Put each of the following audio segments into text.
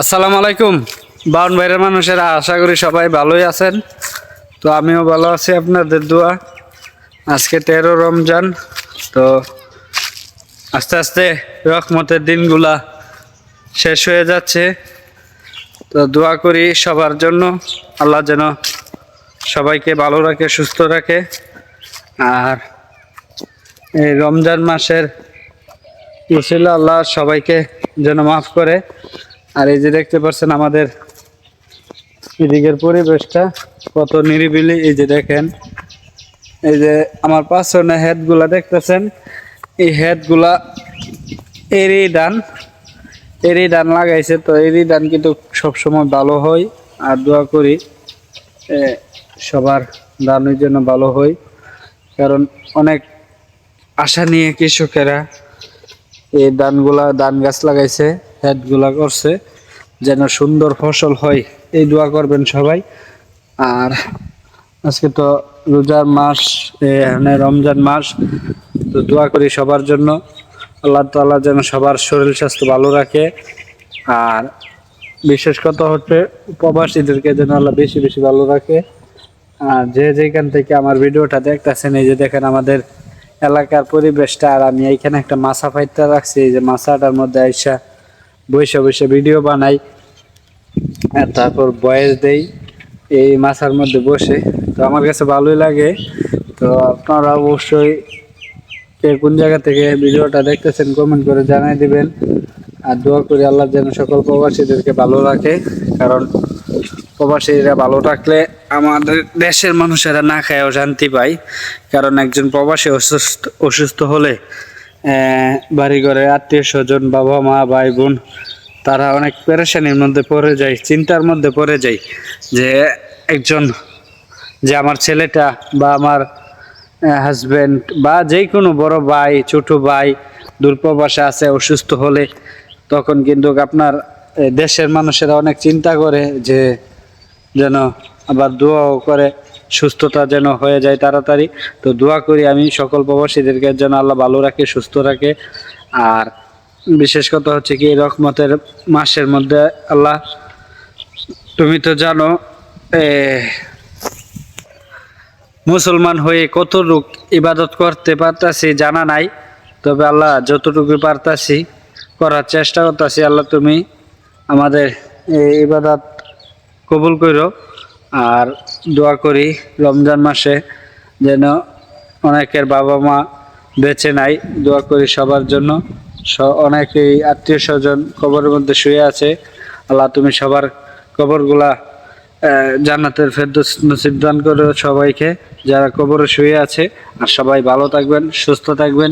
আসসালামু আলাইকুম। বাউন বাইরের মানুষেরা, আশা করি সবাই ভালোই আছেন। তো আমিও ভালো আছি, আপনাদের দোয়া। আজকে তেরো রমজান, তো আস্তে আস্তে রহমতের দিনগুলা শেষ হয়ে যাচ্ছে। তো দোয়া করি সবার জন্য, আল্লাহ যেন সবাইকে ভালো রাখে, সুস্থ রাখে। আর এই রমজান মাসের ছিল, আল্লাহ সবাইকে যেন মাফ করে। আর এই যে দেখতে পাচ্ছেন আমাদের এদিকের পরিবেশটা কত নিরিবিলি, এই যে দেখেন। এই যে আমার পাঁচশনে হেডগুলা দেখতেছেন, এই হেডগুলা এরি ডান এরি ডান লাগাইছে তো এরি ডান কিন্তু সবসময় ভালো হয়। আর দোয়া করি সবার দানের জন্য ভালো হয়। কারণ অনেক আশা নিয়ে কৃষকেরা এই ধানগুলা ধান গাছ লাগাইছে হেডগুলা করছে। যেন সুন্দর ফসল হয়, এই দোয়া করবেন সবাই। আর আজকে তো রোজার মাস মানে রমজান মাস, তো দোয়া করি সবার জন্য। আল্লাহ তাআলা যেন সবার শরীর স্বাস্থ্য ভালো রাখে। আর বিশেষ কথা হচ্ছে, প্রবাসীদেরকে যেন আল্লাহ বেশি বেশি ভালো রাখে। আর যে যেখান থেকে আমার ভিডিওটা দেখতেছেন, এই যে দেখেন আমাদের এলাকার পরিবেশটা, আর আমি এইখানে একটা মাছা ফাইতে রাখছি, এই যে মাছাটার মধ্যে আইসা বসে বসে ভিডিও বানাই তারপর বয়স দেই, এই মাছার মধ্যে বসে। তো আমার কাছে ভালোই লাগে। তো আপনারা অবশ্যই কে কোন জায়গা থেকে ভিডিওটা দেখতেছেন কমেন্ট করে জানাই দিবেন। আর দোয়া করি আল্লাহ যেন সকল প্রবাসীদেরকে ভালো রাখে, কারণ প্রবাসীরা ভালো থাকলে আমাদের দেশের মানুষেরা না খায় শান্তি পায়। কারণ একজন প্রবাসী অসুস্থ অসুস্থ হলে বাড়ি ঘরে আত্মীয় স্বজন, বাবা মা ভাই বোন তারা অনেক পেরেশানির মধ্যে পড়ে যায়, চিন্তার মধ্যে পড়ে যায় যে একজন যে আমার ছেলেটা বা আমার হাজব্যান্ড বা যে কোনো বড় ভাই, ছোট ভাই দূরপ্রবাসে আছে, অসুস্থ হলে, তখন কিন্তু আপনার দেশের মানুষেরা অনেক চিন্তা করে যে যেন আবার দোয়াও করে। সুস্থতা যেন হয়ে যায় তাড়াতাড়ি। তো দোয়া করি আমি সকল প্রবাসীদেরকে যেন আল্লাহ ভালো রাখে, সুস্থ রাখে। আর বিশেষ কথা হচ্ছে কি, এই রহমতের মাসের মধ্যে আল্লাহ, তুমি তো জানো মুসলমান হয়ে কতটুক ইবাদত করতে পারতাছি, জানা নাই। তবে আল্লাহ যতটুকু পারতাছি, করার চেষ্টা করতেছি, আল্লাহ তুমি আমাদের এই ইবাদত কবুল করো আর দোয়া করি রমজান মাসে যেন অনেকের বাবা মা বেঁচে নাই। দোয়া করি সবার জন্য। অনেকেই আত্মীয় স্বজন কবরের মধ্যে শুয়ে আছে। আল্লাহ তুমি সবার কবরগুলা জান্নাতের ফেরদৌস নসিব দান করো সবাইকে, যারা কবরে শুয়ে আছে। আর সবাই ভালো থাকবেন, সুস্থ থাকবেন।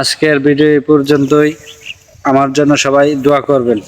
আজকের ভিডিও এই পর্যন্তই। আমার জন্য সবাই দোয়া করবেন।